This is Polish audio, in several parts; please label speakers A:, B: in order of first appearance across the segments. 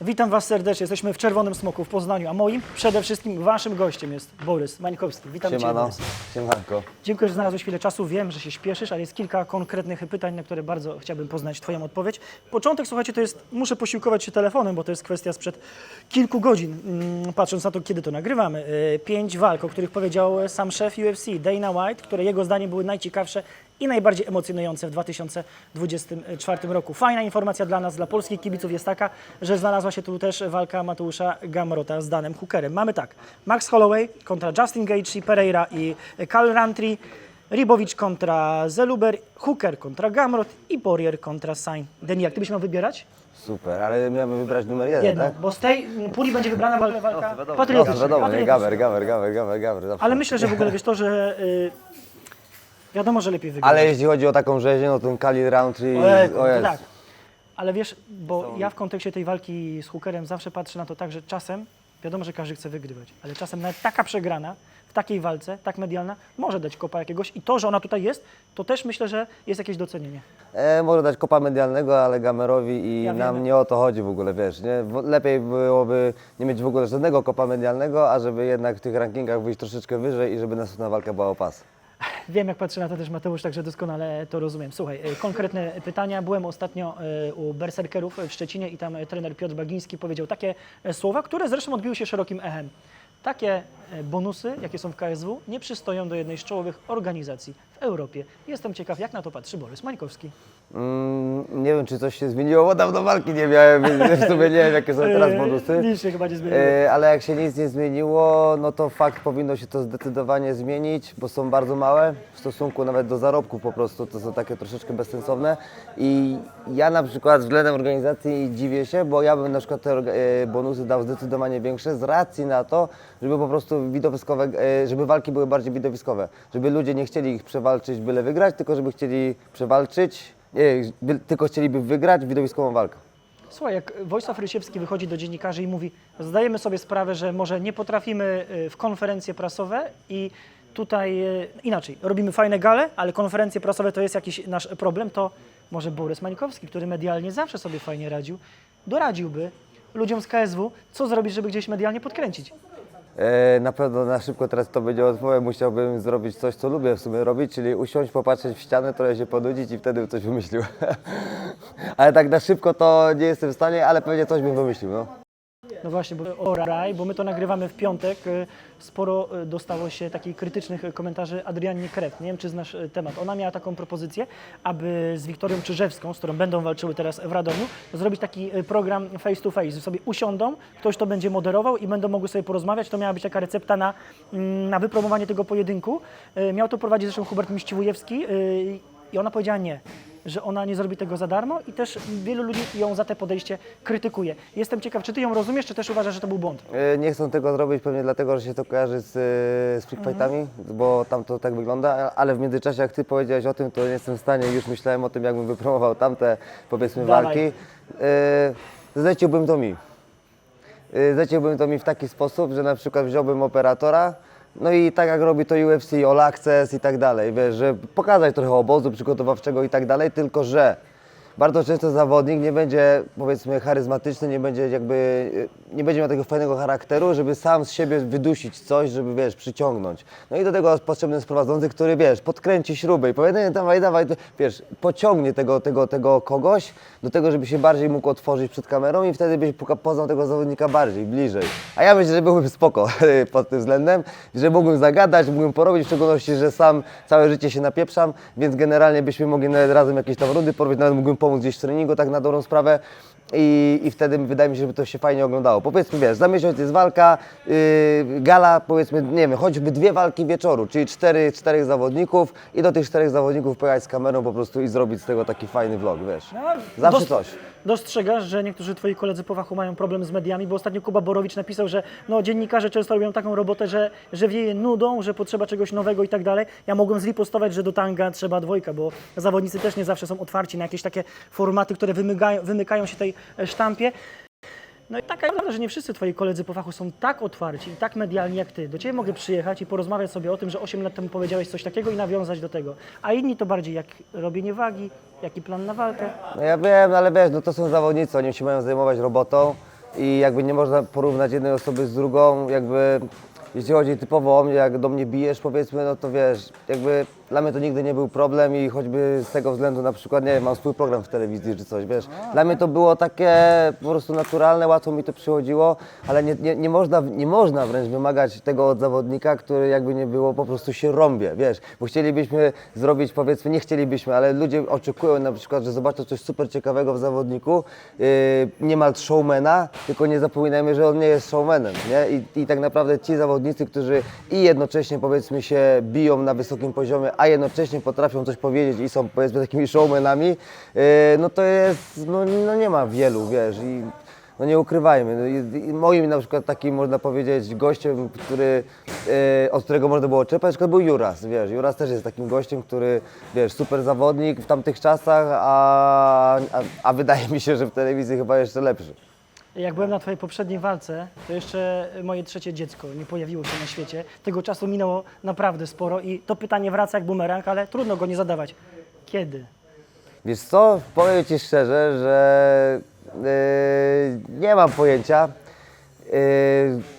A: Witam Was serdecznie. Jesteśmy w Czerwonym Smoku w Poznaniu, a moim przede wszystkim Waszym gościem jest Borys Mańkowski. Witam Cię,
B: Siemano,
A: Borys.
B: siemanko.
A: Dziękuję, że znalazłeś chwilę czasu. Wiem, że się śpieszysz, ale jest kilka konkretnych pytań, na które bardzo chciałbym poznać Twoją odpowiedź. Początek, słuchajcie, to jest, muszę posiłkować się telefonem, bo to jest kwestia sprzed kilku godzin, mm, patrząc na to, kiedy to nagrywamy. Yy, Pięć walk, o których powiedział sam szef UFC, Dana White, które jego zdaniem były najciekawsze i najbardziej emocjonujące w 2024 roku. Fajna informacja dla nas, dla polskich kibiców jest taka, że znalazła się tu też walka Mateusza Gamrota z Danem Hookerem. Mamy tak, Max Holloway kontra Justin Gaethje, Pereira i Cal Rantry, Ribowicz kontra Zeluber, Hooker kontra Gamrot i Poirier kontra Sain. Deni, jak ty byś miał wybierać?
B: Super, ale miałem wybrać numer jeden,
A: Jedno,
B: tak?
A: bo z tej mm, puli będzie wybrana walka, walka
B: No,
A: patriotyczna.
B: wiadomo, nie,
A: patriotyczna.
B: gaber, gaber, gaber, gaber, gaber. zawsze.
A: Ale myślę, że w ogóle wiesz to, że y, wiadomo, że lepiej wygrać.
B: Ale jeśli chodzi o taką rzeźnię, no ten Khalil Roundtree,
A: Ojejku,
B: o
A: tak. Ale wiesz, bo ja w kontekście tej walki z Hookerem zawsze patrzę na to tak, że czasem, wiadomo, że każdy chce wygrywać, ale czasem nawet taka przegrana w takiej walce, tak medialna, może dać kopa jakiegoś i to, że ona tutaj jest, to też myślę, że jest jakieś docenienie.
B: E, może dać kopa medialnego, ale Gamerowi i
A: Ja
B: nam nie o to chodzi w ogóle, wiesz, nie? Lepiej byłoby nie mieć w ogóle żadnego kopa medialnego, a żeby jednak w tych rankingach wyjść troszeczkę wyżej i żeby następna walka była o pas.
A: Wiem, jak patrzy na to też Mateusz, także doskonale to rozumiem. Słuchaj, e, konkretne pytania. Byłem ostatnio e, u Berserkerów w Szczecinie i tam trener Piotr Bagiński powiedział takie e, słowa, które zresztą odbiły się szerokim echem. Takie bonusy, jakie są w KSW, nie przystoją do jednej z czołowych organizacji w Europie. Jestem ciekaw, jak na to patrzy Borys Mańkowski.
B: Mm, nie wiem, czy coś się zmieniło, bo dawno walki nie miałem, więc w sumie nie wiem, jakie są teraz
A: E,
B: bonusy.
A: Nic się chyba nie zmieniło.
B: E, ale jak się nic nie zmieniło, no to fakt powinno się to zdecydowanie zmienić, bo są bardzo małe w stosunku nawet do zarobków po prostu, to są takie troszeczkę bezsensowne i ja na przykład względem organizacji dziwię się, bo ja bym na przykład te e, bonusy dał zdecydowanie większe z racji na to, żeby po prostu widowiskowe, e, żeby walki były bardziej widowiskowe, żeby ludzie nie chcieli ich przewalczyć byle wygrać, tylko żeby chcieli przewalczyć, nie, by, tylko chcieliby wygrać widowiskową walkę.
A: Słuchaj, jak Wojsław Rysiewski wychodzi do dziennikarzy i mówi, zdajemy sobie sprawę, że może nie potrafimy y, w konferencje prasowe i tutaj y, inaczej, robimy fajne gale, ale konferencje prasowe to jest jakiś nasz problem, to może Borys Mańkowski, który medialnie zawsze sobie fajnie radził, doradziłby ludziom z KSW, co zrobić, żeby gdzieś medialnie podkręcić.
B: E, Na pewno na szybko teraz to będzie odpowiem. Musiałbym zrobić coś, co lubię w sumie robić, czyli usiąść, popatrzeć w ścianę, trochę się ponudzić i wtedy coś wymyślił. ale tak na szybko to nie jestem w stanie, ale pewnie coś bym wymyślił. No.
A: No właśnie, bo o raj, bo my to nagrywamy w piątek. y, Sporo y, dostało się takich krytycznych y, komentarzy Adrianie Krew. Nie wiem, czy znasz temat. Ona miała taką propozycję, aby z Wiktorią Czyżewską, z którą będą walczyły teraz w Radomiu, zrobić taki program face to face, sobie usiądą, ktoś to będzie moderował i będą mogły sobie porozmawiać. To miała być taka recepta na, mm, na wypromowanie tego pojedynku. Miał to prowadzić zresztą Hubert Miściwujewski i ona powiedziała nie że ona nie zrobi tego za darmo i też wielu ludzi ją za te podejście krytykuje. Jestem ciekaw, czy ty ją rozumiesz, czy też uważasz, że to był błąd?
B: E, Nie chcą tego zrobić pewnie dlatego, że się to kojarzy z, e, z freak fightami, bo tam to tak wygląda, ale w międzyczasie jak ty powiedziałeś o tym, to nie jestem w stanie, już myślałem o tym, jakbym wypromował tamte powiedzmy
A: Dawaj.
B: walki. E, Zleciłbym to mi. Y, Zleciłbym to mi w taki sposób, że na przykład wziąłbym operatora, no i tak jak robi to UFC, All Access i tak dalej, wiesz, że pokazać trochę obozu przygotowawczego i tak dalej, tylko że bardzo często zawodnik nie będzie powiedzmy charyzmatyczny, nie będzie jakby, nie będzie miał tego fajnego charakteru, żeby sam z siebie wydusić coś, żeby wiesz, przyciągnąć. No i do tego potrzebny jest prowadzący, który wiesz, podkręci śrubę i powie, nie, dawaj, dawaj, wiesz, pociągnie tego, tego, tego kogoś do tego, żeby się bardziej mógł otworzyć przed kamerą i wtedy byś poznał tego zawodnika bardziej, bliżej. A ja myślę, że byłbym spoko pod tym względem, że mógłbym zagadać, mógłbym porobić, w szczególności, że sam całe życie się napieprzam, więc generalnie byśmy mogli nawet razem jakieś tam rundy porobić, nawet mógłbym pomóc gdzieś w treningu, tak na dobrą sprawę. I, I wtedy wydaje mi się, żeby to się fajnie oglądało. Powiedzmy, wiesz, za miesiąc jest walka, yy, gala, powiedzmy, nie wiem, choćby dwie walki wieczoru, czyli cztery, czterech zawodników i do tych czterech zawodników pojechać z kamerą po prostu i zrobić z tego taki fajny vlog, wiesz. Zawsze
A: Dost-
B: coś.
A: Dostrzegasz, że niektórzy twoi koledzy po fachu mają problem z mediami, bo ostatnio Kuba Borowicz napisał, że no, dziennikarze często robią taką robotę, że, że wieje nudą, że potrzeba czegoś nowego i tak dalej. Ja mogłem zripostować, że do tanga trzeba dwojka, bo zawodnicy też nie zawsze są otwarci na jakieś takie formaty, które wymykają, wymykają się tej e, sztampie. No i taka prawda, że nie wszyscy twoi koledzy po fachu są tak otwarci i tak medialni jak ty. Do ciebie mogę przyjechać i porozmawiać sobie o tym, że 8 lat temu powiedziałeś coś takiego i nawiązać do tego. A inni to bardziej jak robienie wagi, jaki plan na walkę.
B: No ja wiem, ale wiesz, no to są zawodnicy, oni się mają zajmować robotą. i jakby nie można porównać jednej osoby z drugą, jakby jeśli chodzi typowo o mnie, jak do mnie bijesz powiedzmy, no to wiesz, jakby dla mnie to nigdy nie był problem i choćby z tego względu na przykład, nie wiem, mam swój program w telewizji czy coś, wiesz, dla mnie to było takie po prostu naturalne, łatwo mi to przychodziło, ale nie, nie, nie, można, nie można wręcz wymagać tego od zawodnika, który jakby nie było, po prostu się rąbie, wiesz, bo chcielibyśmy zrobić, powiedzmy, nie chcielibyśmy, ale ludzie oczekują na przykład, że zobaczą coś super ciekawego w zawodniku, yy, niemal showmana, tylko nie zapominajmy, że on nie jest showmanem, nie? I, I tak naprawdę ci zawodnicy, którzy i jednocześnie powiedzmy się biją na wysokim poziomie, a jednocześnie potrafią coś powiedzieć i są powiedzmy takimi showmanami, yy, no to jest, no, no nie ma wielu, wiesz, i no nie ukrywajmy. No moim na przykład takim można powiedzieć gościem, który, e, od którego można było czerpać, na był Juras, wiesz. Juras też jest takim gościem, który, wiesz, super zawodnik w tamtych czasach, a, a, a wydaje mi się, że w telewizji chyba jeszcze lepszy.
A: Jak byłem na Twojej poprzedniej walce, to jeszcze moje trzecie dziecko nie pojawiło się na świecie. Tego czasu minęło naprawdę sporo i to pytanie wraca jak bumerang, ale trudno go nie zadawać. Kiedy?
B: Wiesz co, powiem Ci szczerze, że e, nie mam pojęcia. E,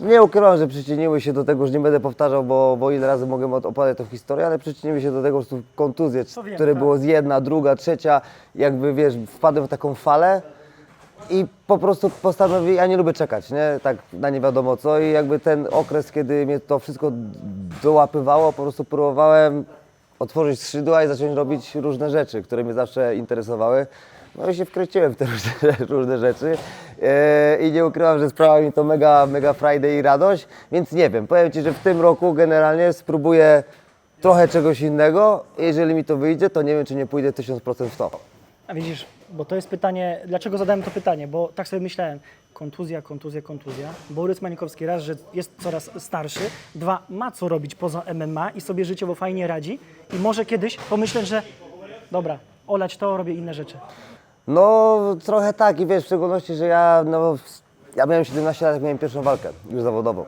B: nie ukrywam, że przyczyniły się do tego, że nie będę powtarzał, bo, bo ile razy mogę opowiadać tą historię, ale przyczyniły się do tego po prostu kontuzje,
A: wiem,
B: które
A: tak.
B: było z jedna, druga, trzecia, jakby wiesz, wpadłem w taką falę i po prostu postanowiłem, ja nie lubię czekać, nie, tak na nie wiadomo co i jakby ten okres, kiedy mnie to wszystko dołapywało, po prostu próbowałem otworzyć skrzydła i zacząć robić różne rzeczy, które mnie zawsze interesowały. No i się wkręciłem w te różne, różne rzeczy Eee, i nie ukrywam, że sprawia mi to mega, mega Friday i radość, więc nie wiem, powiem Ci, że w tym roku generalnie spróbuję trochę czegoś innego. Jeżeli mi to wyjdzie, to nie wiem, czy nie pójdę 1000% w to.
A: A widzisz, bo to jest pytanie, dlaczego zadałem to pytanie, bo tak sobie myślałem, kontuzja, kontuzja, kontuzja. Borys Mańkowski raz, że jest coraz starszy, dwa, ma co robić poza MMA i sobie życiowo fajnie radzi i może kiedyś pomyśleć, że dobra, olać to, robię inne rzeczy.
B: No, trochę tak i wiesz, w szczególności, że ja, no, ja miałem 17 lat, jak miałem pierwszą walkę już zawodową.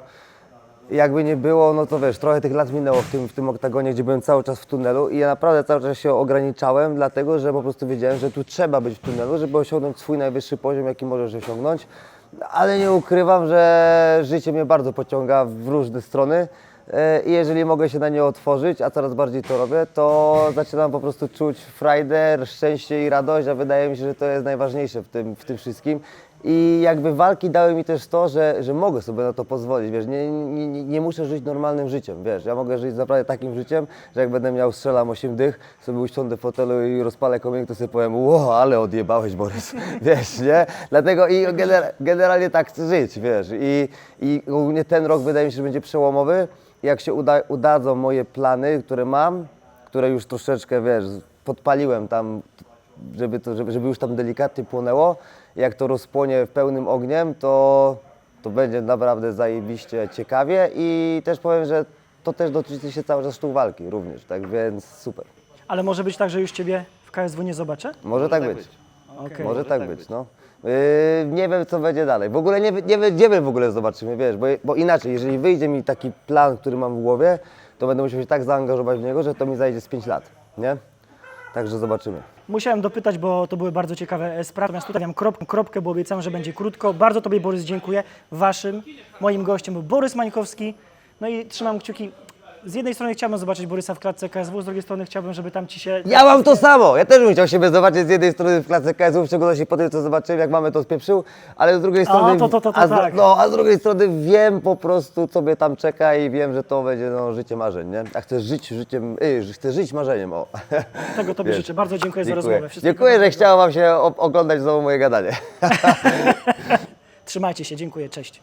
B: Jakby nie było, no to wiesz, trochę tych lat minęło w tym, w tym oktagonie, gdzie byłem cały czas w tunelu i ja naprawdę cały czas się ograniczałem, dlatego że po prostu wiedziałem, że tu trzeba być w tunelu, żeby osiągnąć swój najwyższy poziom, jaki możesz osiągnąć. Ale nie ukrywam, że życie mnie bardzo pociąga w różne strony. E, I jeżeli mogę się na nie otworzyć, a coraz bardziej to robię, to zaczynam po prostu czuć frajdę, szczęście i radość, a wydaje mi się, że to jest najważniejsze w tym, w tym wszystkim. I jakby walki dały mi też to, że, że mogę sobie na to pozwolić, wiesz, nie, nie, nie, muszę żyć normalnym życiem, wiesz, ja mogę żyć naprawdę takim życiem, że jak będę miał, strzelam 8 dych, sobie usiądę w fotelu i rozpalę kominek, to sobie powiem, ło, ale odjebałeś Borys, wiesz, nie? Dlatego i gener, generalnie tak chcę żyć, wiesz, i, i ogólnie ten rok wydaje mi się, że będzie przełomowy, jak się uda, udadzą moje plany, które mam, które już troszeczkę, wiesz, podpaliłem tam, żeby, to, żeby, żeby już tam delikatnie płonęło. Jak to rozpłonie w pełnym ogniem, to, to będzie naprawdę zajebiście ciekawie i też powiem, że to też dotyczy się cały czas sztuk walki również, tak więc super.
A: Ale może być tak, że już Ciebie w KSW nie zobaczę?
B: Może, tak być.
A: Okej.
B: Może, tak, być, no. Yy, nie wiem, co będzie dalej. W ogóle nie, wie- nie będziemy w ogóle zobaczymy, wiesz, bo, bo inaczej, jeżeli wyjdzie mi taki plan, który mam w głowie, to będę musiał się tak zaangażować w niego, że to mi zajdzie z 5 lat, nie? Także zobaczymy.
A: Musiałem dopytać, bo to były bardzo ciekawe e, sprawy. Natomiast tutaj mam krop, kropkę, bo obiecałem, że będzie krótko. Bardzo Tobie, Borys, dziękuję. Waszym, moim gościem był Borys Mańkowski. No i trzymam kciuki. Z jednej strony chciałbym zobaczyć Borysa w klatce KSW, z drugiej strony chciałbym, żeby tam Ci się...
B: Ja mam to samo! Ja też bym chciał siebie zobaczyć z jednej strony w klatce KSU, w szczególności po tym, co zobaczyłem, jak mamy to spieprzył, ale z drugiej strony...
A: to- to- to- to
B: a z,
A: tak.
B: No, a z drugiej strony wiem po prostu, co mnie tam czeka i wiem, że to będzie no, życie marzeń, nie? A chcę żyć życiem, y, chcę żyć marzeniem, o.
A: Tego Tobie
B: Wiesz.
A: życzę. Bardzo dziękuję, za rozmowę. Wszystkiego
B: Dziękuję, że
A: dobrego.
B: chciało Wam się o- oglądać znowu moje gadanie.
A: Trzymajcie się, dziękuję, cześć.